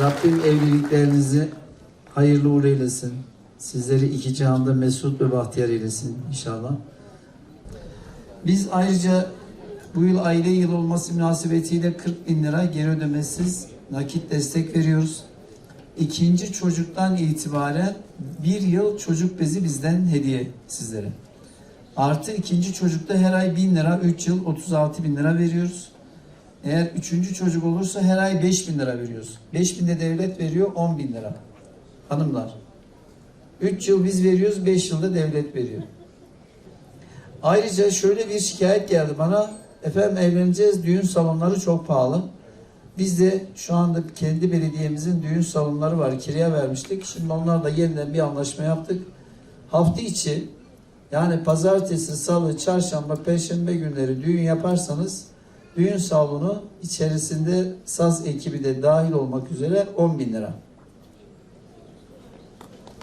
Rabbim evliliklerinizi hayırlı uğurlu eylesin. Sizleri iki cihanda mesut ve bahtiyar eylesin inşallah. Biz ayrıca bu yıl aile yılı olması münasebetiyle 40 bin lira geri ödemesiz nakit destek veriyoruz. İkinci çocuktan itibaren bir yıl çocuk bezi bizden hediye sizlere. Artı ikinci çocukta her ay 1000 lira, 3 yıl 36 bin lira veriyoruz. Eğer üçüncü çocuk olursa her ay 5 bin lira veriyoruz. 5 bin de devlet veriyor 10 bin lira. Hanımlar. 3 yıl biz veriyoruz, 5 yılda devlet veriyor. Ayrıca şöyle bir şikayet geldi bana. Efendim evleneceğiz, düğün salonları çok pahalı. Biz de şu anda kendi belediyemizin düğün salonları var. Kiraya vermiştik. Şimdi onlarla yeniden bir anlaşma yaptık. Hafta içi yani pazartesi, salı, çarşamba, perşembe günleri düğün yaparsanız düğün salonu içerisinde saz ekibi de dahil olmak üzere 10 bin lira.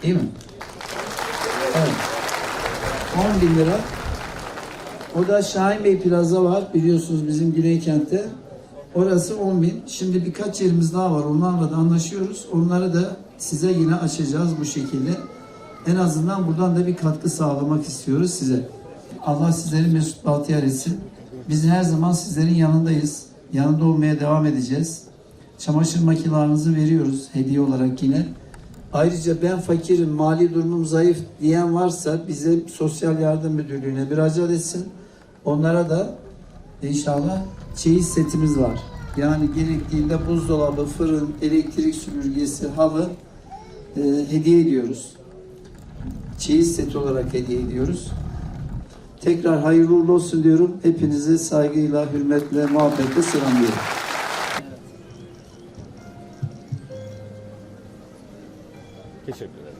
Değil mi? Evet. 10 bin lira. O da Şahin Bey Plaza var. Biliyorsunuz bizim Güneykent'te. Orası 10 bin. Şimdi birkaç yerimiz daha var. Onlarla da anlaşıyoruz. Onları da size yine açacağız bu şekilde. En azından buradan da bir katkı sağlamak istiyoruz size. Allah sizleri mesut bahtiyar etsin. Biz her zaman sizlerin yanındayız. Yanında olmaya devam edeceğiz. Çamaşır makinelerinizi veriyoruz hediye olarak yine. Ayrıca ben fakirim, mali durumum zayıf diyen varsa bize Sosyal Yardım Müdürlüğü'ne müracaat etsin. Onlara da inşallah çeyiz setimiz var. Yani gerektiğinde buzdolabı, fırın, elektrik süpürgesi, halı e, hediye ediyoruz. Çeyiz seti olarak hediye ediyoruz. Tekrar hayırlı uğurlu olsun diyorum. Hepinizi saygıyla, hürmetle, muhabbetle selamlıyorum. Teşekkür ederim.